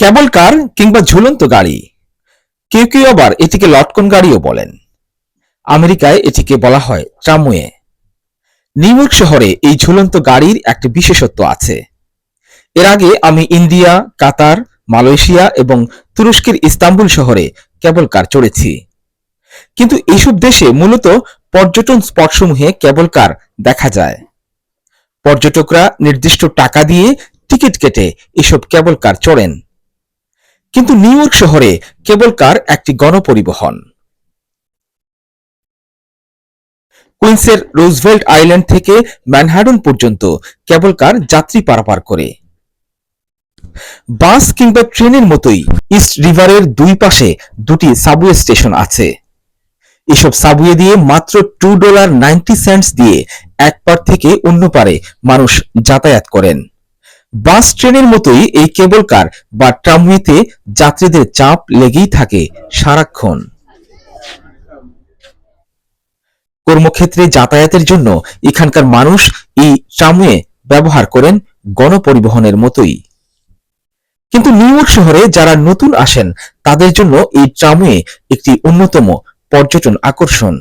কেবল কার কিংবা ঝুলন্ত গাড়ি? কেউ কেউ আবার এটিকে লটকন গাড়িও বলেন। আমেরিকায় এটিকে বলা হয় ট্রামওয়ে। নিউ ইয়র্ক শহরে এই ঝুলন্ত গাড়ির একটি বিশেষত্ব আছে। এর আগে আমি ইন্ডিয়া, কাতার, মালয়েশিয়া এবং তুরস্কের ইস্তাম্বুল শহরে কেবল কার চড়েছি। কিন্তু এইসব দেশে মূলত পর্যটন স্পটসমূহে কেবল কার দেখা যায়। পর্যটকরা নির্দিষ্ট টাকা দিয়ে টিকিট কেটে এসব কেবল কার চড়েন। কিন্তু নিউ ইয়র্ক শহরে কেবল কার একটি গণপরিবহন? কুইন্সের রুজভেল্ট আইল্যান্ড থেকে ম্যানহাটন পর্যন্ত কেবল কার যাত্রী পারাপার করে। বাস কিংবা ট্রেনের মতোই ইস্ট রিভারের দুই পাশে দুটি সাবওয়ে স্টেশন আছে। এসব সাবওয়ে দিয়ে মাত্র টু ডলার নাইনটি সেন্টস দিয়ে এক পার থেকে অন্য পারে মানুষ যাতায়াত করেন। বাস ট্রেনের মতোই এই কেবল কার বা ট্রামওয়েতে যাত্রীদের চাপ লেগেই থাকে সারাক্ষণ। কর্মক্ষেত্রে যাতায়াতের জন্য এখানকার মানুষ এই ট্রামওয়ে ব্যবহার করেন গণপরিবহনের মতোই। কিন্তু নিউ ইয়র্ক শহরে যারা নতুন আসেন, তাদের জন্য এই ট্রামওয়ে একটি অন্যতম পর্যটন আকর্ষণ।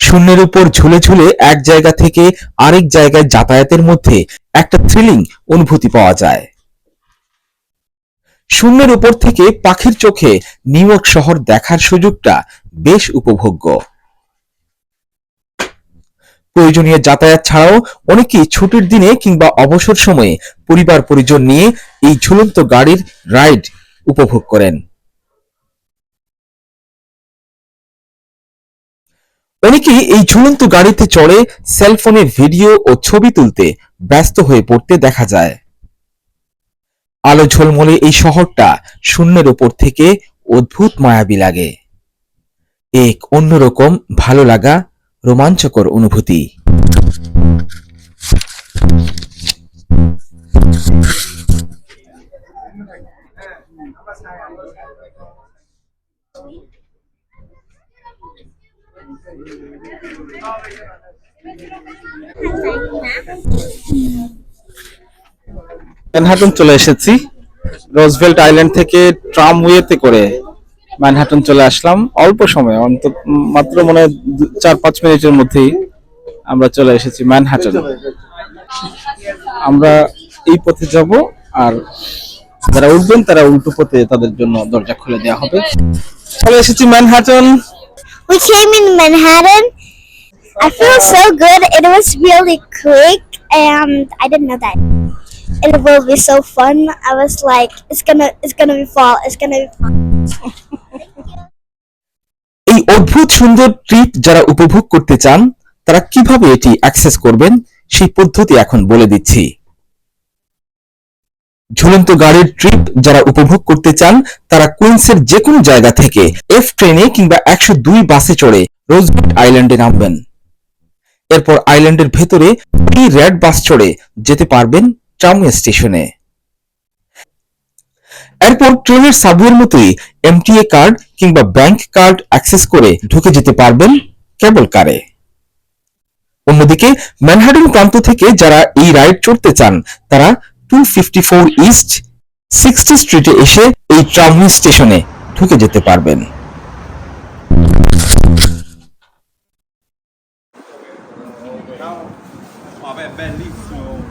শূন্যের উপর ঝুলে ঝুলে এক জায়গা থেকে আরেক জায়গায় যাতায়াতের মধ্যে একটা থ্রিলিং অনুভূতি পাওয়া যায়। শূন্যের উপর থেকে পাখির চোখে নিউ শহর দেখার সুযোগটা বেশ উপভোগ্য। প্রয়োজনীয় যাতায়াত ছাড়াও অনেকেই ছুটির দিনে কিংবা অবসর সময়ে পরিবার পরিজন নিয়ে এই ঝুলন্ত গাড়ির রাইড উপভোগ করেন। অনেকেই এই ঝুলন্ত গাড়িতে চড়ে সেলফোনে ভিডিও ও ছবি তুলতে ব্যস্ত হয়ে পড়তে দেখা যায়। আলো ঝলমলে এই শহরটা শূন্যের ওপর থেকে অদ্ভুত মায়াবী লাগে। এক অন্যরকম ভালো লাগা, রোমাঞ্চকর অনুভূতি। ম্যানহাটন চলে এসেছি। রোজভেল্ট আইল্যান্ড থেকে ট্রামওয়েতে করে ম্যানহাটন চলে আসলাম। অল্প সময়, অন্তত মাত্র মনে চার, পাঁচ মিনিটের মধ্যেই আমরা চলে এসেছি ম্যানহাটন আমরা এই পথে যাব, আর যারা উঠবেন তারা উল্টো পথে তাদের জন্য দরজা খুলে দেওয়া হবে। চলে এসেছি Manhattan We came in Manhattan. I feel so good. It was really quick, and I didn't know that. It will be so fun. I was like, it's gonna, it's gonna be fall. It's gonna be fun. এই অদ্ভুত সুন্দর trip যারা উপভোগ করতে চান তারা কীভাবে এটি অ্যাক্সেস করবেন সেই পদ্ধতি এখন বলে দিচ্ছি ঝুলন্ত গাড়ির ট্রিপ যারা উপভোগ করতে চান, তারা কুইন্সের যে কোনো জায়গা থেকে এফ ট্রেনে কিংবা একশো দুই বাসে চড়ে রোজবেট আইল্যান্ডে নামবেন। এরপর আইল্যান্ডের ভেতরে এই রেড বাস চড়ে যেতে পারবেন ট্রামওয়ে স্টেশনে এরপর ট্রেনের সাবওয়ের মতোই এমটিএ কার্ড কিংবা ব্যাংক কার্ড অ্যাক্সেস করে ঢুকে যেতে পারবেন কেবল কারে অন্যদিকে ম্যানহাটন প্রান্ত থেকে যারা এই রাইড চড়তে চান, তারা two fifty four east sixty স্ট্রিটে এসে এই ট্রামওয়ে স্টেশনে ঢুকে যেতে পারবেন। Oh,